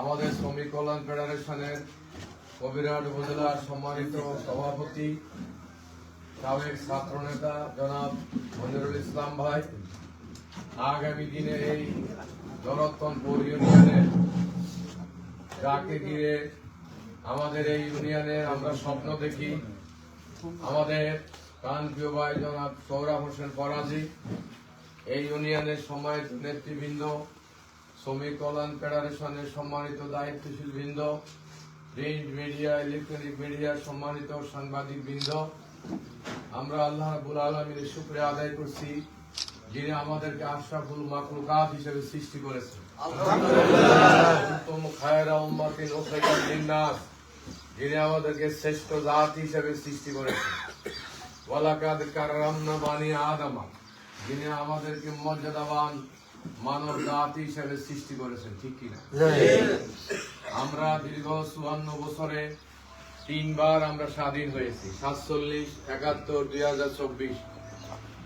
আমাদের শ্রমিক কল্যাণ ফেডারেশনের কবিরাট উপজেলার সম্মানিত সভাপতি, সাবেক ছাত্র নেতা জনাব মনিরুল ইসলাম ভাই। আগামী দিনে এই জনত্তনপুর ইউনিয়নের যাকে ঘিরে আমাদের এই ইউনিয়নে আমরা স্বপ্ন দেখি, আমাদের প্রাণপ্রিয় ভাই জনাব সৌরভ হোসেন ফরাজি এই ইউনিয়নের সম্মানিত নেতৃবৃন্দ শ্রমিক কল্যাণ ফেডারেশনের সম্মানিত দায়িত্বশীল বৃন্দ প্রিন্ট মিডিয়া, ইলেকট্রনিক মিডিয়া সম্মানিত সাংবাদিক বৃন্দ আমরা আল্লাহ রাবুল আলমীর শুক্রিয়া আদায় করছি, যিনি আমাদেরকে আশরাফুল মাকলুকাত হিসেবে সৃষ্টি করেছেন। যিনি আমাদেরকে শ্রেষ্ঠ জাত হিসেবে সৃষ্টি করেছেন। ওয়ালাকাদ কাররামনা বানি আদামা, যিনি আমাদেরকে মর্যাদাবান মানব জাতি হিসেবে সৃষ্টি করেছেন ঠিক কিনা? আমরা দীর্ঘ চুয়ান্ন বছরে তিনবার আমরা স্বাধীন হয়েছি সাতচল্লিশ একাত্তর দুই হাজার চব্বিশ।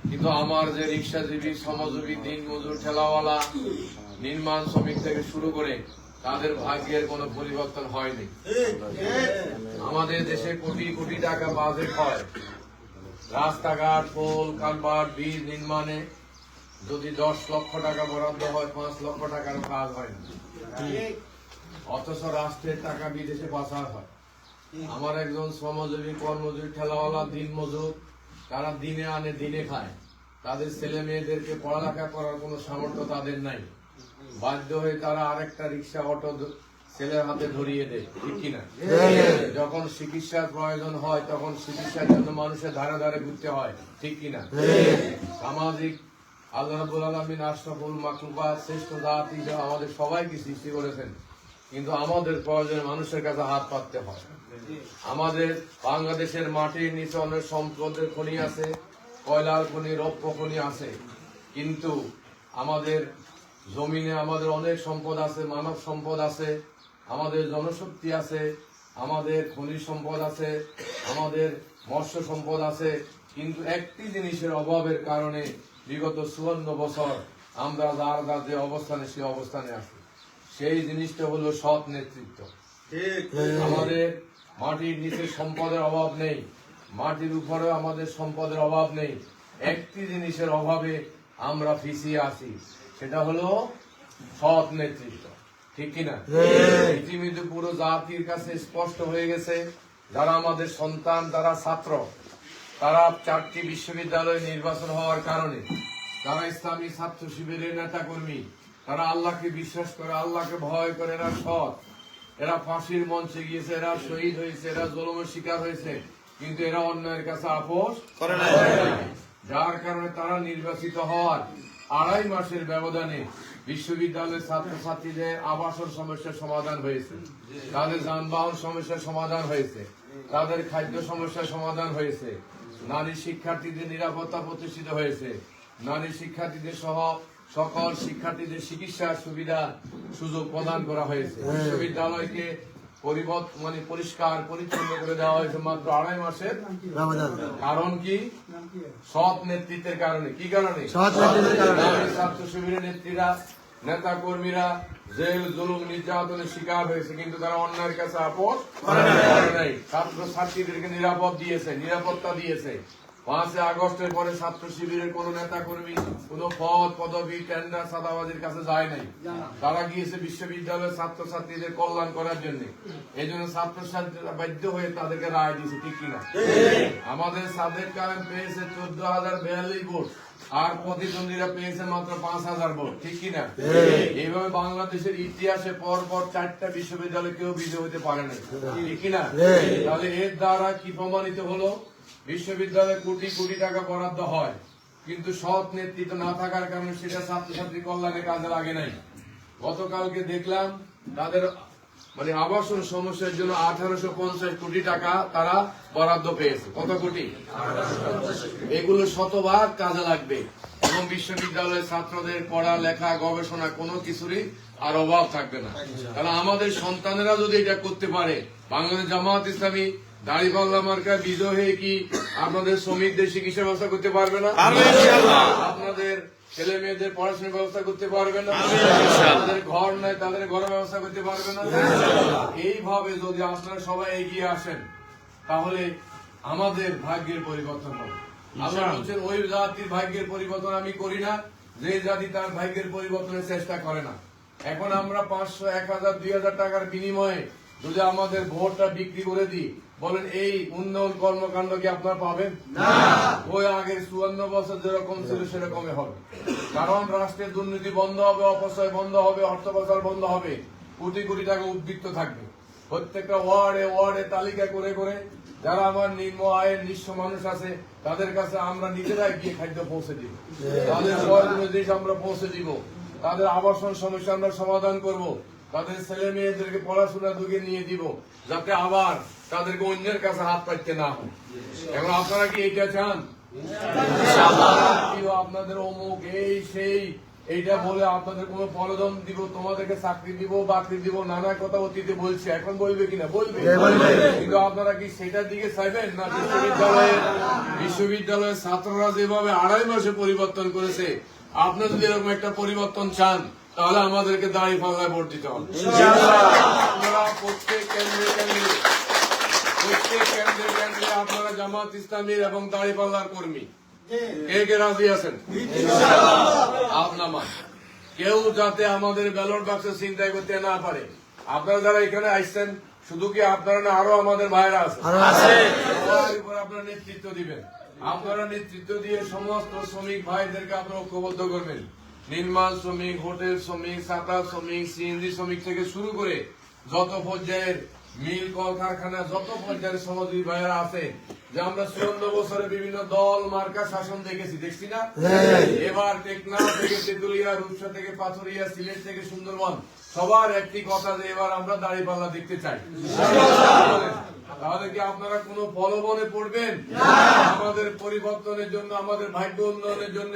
কিন্তু আমার যে রিক্সাজীবী শ্রমজীবী দিন মজুর ঠেলাওয়ালা নির্মাণ শ্রমিক থেকে শুরু করে তাদের ভাগ্যের কোনো পরিবর্তন হয়নি। আমাদের দেশে কোটি কোটি টাকা বাজেট হয়। রাস্তাঘাট পোল কালভার্ট বীজ নির্মাণে যদি দশ লক্ষ টাকা বরাদ্দ হয়, পাঁচ লক্ষ টাকার কাজ হয় না। অথচ রাষ্ট্রের টাকা বিদেশে পাচার হয়। আমার একজন শ্রমজীবী, কর্মজীবী, ঠেলাওয়ালা, দিন মজুর, তারা দিনে আনে, দিনে খায়। তাদের ছেলে মেয়েদেরকে পড়ালেখা করার কোনো সামর্থ্য তাদের নাই। বাধ্য হয়ে তারা আরেকটা রিক্সা, অটো ছেলের হাতে ধরিয়ে দেয়, ঠিক কিনা? যখন চিকিৎসার প্রয়োজন হয়, তখন চিকিৎসার জন্য মানুষের ধারে ধারে ঘুরতে হয়, ঠিক কিনা? সামাজিক আল্লাহ রাবুল আলমিন আশরাফুল মাকলুবা শ্রেষ্ঠ জাত হিসেবে আমাদের সবাইকে সৃষ্টি করেছেন। কিন্তু আমাদের প্রয়োজনে মানুষের কাছে হাত পাততে হয়। আমাদের বাংলাদেশের মাটির নিচে অনেক সম্পদের খনি আছে, কয়লার খনি, রৌপ্য খনি আছে। কিন্তু আমাদের জমিনে আমাদের অনেক সম্পদ আছে, মানব সম্পদ আছে, আমাদের জনশক্তি আছে, আমাদের খনিজ সম্পদ আছে, আমাদের মৎস্য সম্পদ আছে। কিন্তু একটি জিনিসের অভাবের কারণে বিগত চুয়ান্ন বছর আমরা যার যার যে অবস্থানে সে অবস্থানে আছি। সেই জিনিসটা হলো সৎ নেতৃত্ব। আমাদের মাটির নিচে সম্পদের অভাব নেই। মাটির উপরেও আমাদের সম্পদের অভাব নেই। একটি জিনিসের অভাবে আমরা পিছিয়ে আছি সেটা হলো সৎ নেতৃত্ব। ঠিক কিনা? পৃথিবীতে পুরো জাতির কাছে স্পষ্ট হয়ে গেছে যারা আমাদের সন্তান যারা ছাত্র। তারা চারটি বিশ্ববিদ্যালয় নির্বাচন হওয়ার কারণে তারা ইসলামী ছাত্র শিবিরের নেতা কর্মী তারা আল্লাহকে বিশ্বাস করে আল্লাহকে ভয় করে এরা সৎ। এরা ফাঁসির মঞ্চে গিয়েছে এরা শহীদ হয়েছে এরা জলমের শিকার হয়েছে কিন্তু এরা অন্যের কাছে আপোষ করে। যার কারণে তারা নির্বাচিত হওয়ার আড়াই মাসের ব্যবধানে বিশ্ববিদ্যালয়ের ছাত্রছাত্রীদের আবাসন সমস্যার সমাধান হয়েছে। তাদের যানবাহন সমস্যার সমাধান হয়েছে। তাদের খাদ্য সমস্যার সমাধান হয়েছে। নারী শিক্ষার্থীদের নিরাপত্তা প্রতিষ্ঠিত হয়েছে। নারী শিক্ষার্থীদের সহ সকল শিক্ষার্থীদের চিকিৎসার সুবিধা সুযোগ প্রদান করা হয়েছে। বিশ্ববিদ্যালয়কে পরিবর্তন মানে পরিষ্কার পরিচ্ছন্ন করে দেওয়া হয়েছে মাত্র আড়াই মাসের। কারণ কি? সৎ নেতৃত্বের কারণে। কি কারণে? ছাত্র শিবিরের নেত্রীরা নেতা কর্মীরা জেল জুলুম নির্যাতনের শিকার হয়েছে কিন্তু তারা অন্যের কাছে আপোষ নাই। ছাত্র ছাত্রীদেরকে নিরাপদ দিয়েছে নিরাপত্তা দিয়েছে। পাঁচই আগস্টের পরে ছাত্র শিবিরের কোন নেতা কর্মী কোন পদ পদবি টেন্ডার সাদাবাজির কাছে যায় নাই। তারা গিয়েছে বিশ্ববিদ্যালয়ের ছাত্র ছাত্রীদের কল্যাণ করার জন্য। এই জন্য ছাত্র ছাত্রীরা বাধ্য হয়ে তাদেরকে রায় দিয়েছে ঠিক কিনা? আমাদের সাদেক কারণ পেয়েছে চোদ্দ হাজার বিয়াল্লিশ ভোট। আর প্রতিদ্বন্দ্বীরা পেয়েছে মাত্র পাঁচ হাজার ভোট ঠিক কিনা? এইভাবে বাংলাদেশের ইতিহাসে পর পর চারটা বিশ্ববিদ্যালয় কেউ বিজয় হতে পারে না ঠিক কিনা? তাহলে এর দ্বারা কি প্রমাণিত হলো? বিশ্ববিদ্যালয়ে কোটি কোটি টাকা বরাদ্দ হয় কিন্তু সৎ নেতৃত্ব না থাকার কারণে সেটা ছাত্রছাত্রী কল্যাণে কাজে লাগে নাই। গতকালকে দেখলাম তাদের মানে আবাসন সমস্যার জন্য আঠারোশো পঞ্চাশ কোটি টাকা তারা বরাদ্দ পেয়েছে। কত কোটি? এগুলো শতভাগ কাজে লাগবে। এবং বিশ্ববিদ্যালয়ের ছাত্রদের পড়া লেখা গবেষণা কোনো কিছুরই আর অভাব থাকবে না। কারণ আমাদের সন্তানেরা যদি এটা করতে পারে বাংলাদেশ জামাত ইসলামী দাড়িপাল্লা মার্কা বিজয় হয়ে কি আপনাদের শ্রমিকদের চিকিৎসা ব্যবস্থা করতে পারবে না? আপনাদের ছেলে মেয়েদের পড়াশোনার ব্যবস্থা করতে পারবে না। তাদের ঘর নাই তাদের ঘরের ব্যবস্থা করতে পারবে না। এইভাবে যদি আপনারা সবাই এগিয়ে আসেন তাহলে আমাদের ভাগ্যের পরিবর্তন হবে। আল্লাহ বলছেন ওই জাতির ভাগ্যের পরিবর্তন আমি করি না। যে জাতি তার ভাগ্যের পরিবর্তনের চেষ্টা করে না। এখন আমরা পাঁচশো এক হাজার দুই হাজার টাকার বিনিময়ে যদি আমাদের ভোটটা বিক্রি করে দিই বলেন এই উন্নয়ন কর্মকাণ্ড কি আপনারা পাবেন? না। ওই আগের চুয়ান্ন বছর যেরকম ছিল সেরকমই হবে। কারণ রাষ্ট্রের দুর্নীতি বন্ধ হবে অপচয় বন্ধ হবে অর্থ পাচার বন্ধ হবে কোটি কোটি টাকা উদ্বৃত্ত থাকবে। প্রত্যেকটা ওয়ার্ডে ওয়ার্ডে তালিকা করে করে যারা আমার নিম্ন আয়ের নিঃস্ব মানুষ আছে তাদের কাছে আমরা নিজেরাই গিয়ে খাদ্য পৌঁছে দিব। তাদের আমরা পৌঁছে দিব। তাদের আবাসন সমস্যা আমরা সমাধান করব। তাদের ছেলে মেয়েদেরকে পড়াশোনা দিকে নিয়ে দিব যাতে আবার তাদেরকে অন্যের কাছে হাত পাইতে না হয়। এখন আপনারা কি এইটা চান? আপনাদের অমুক এই সেই এইটা বলে আপনাদের কোনো পরদম দিব তোমাদেরকে চাকরি দিব বাকরি দিব নানা কথা অতীতে বলছে এখন বলবে কিনা? বলবে। কিন্তু আপনারা কি সেটার দিকে চাইবেন না? বিশ্ববিদ্যালয়ের বিশ্ববিদ্যালয়ের ছাত্ররা যেভাবে আড়াই মাসে পরিবর্তন করেছে আপনারা যদি এরকম একটা পরিবর্তন চান তাহলে আমাদেরকে দাঁড়িয়ে পাল্লায় ভোট দিতে হবে। আপনারা প্রত্যেক কেন্দ্রে কেন্দ্রে প্রত্যেক কেন্দ্রে কেন্দ্রে আপনারা জামাত ইসলামীর এবং দাঁড়িপাল্লার কর্মী। কে কে রাজি আছেন? আপনার কেউ যাতে আমাদের ব্যালট বাক্স চিন্তাই করতে না পারে। আপনারা যারা এখানে আসছেন শুধু কি আপনারা না আরও আমাদের ভাইরা আছে। আপনারা নেতৃত্ব দিবেন। আপনারা নেতৃত্ব দিয়ে সমস্ত শ্রমিক ভাইদেরকে আপনারা ঐক্যবদ্ধ করবেন। নির্মাণ শ্রমিক হোটেল শ্রমিক সাঁতার শ্রমিক সিএনজি শ্রমিক থেকে শুরু করে যত পর্যায়ের মিল কল কারখানা যত পর্যায়ের সমাজী ভাইয়েরা আছে যে আমরা চুয়ান্ন বছরে বিভিন্ন দল মার্কা শাসন দেখেছি দেখছি না? এবার টেকনাফ থেকে তেতুলিয়া রূপসা থেকে পাথরিয়া সিলেট থেকে সুন্দরবন সবার একটি কথা যে এবার আমরা দাঁড়িপাল্লা দেখতে চাই। তাহলে কি আপনারা কোনো প্রলোভনে পড়বেন? আমাদের পরিবর্তনের জন্য আমাদের ভাগ্য উন্নয়নের জন্য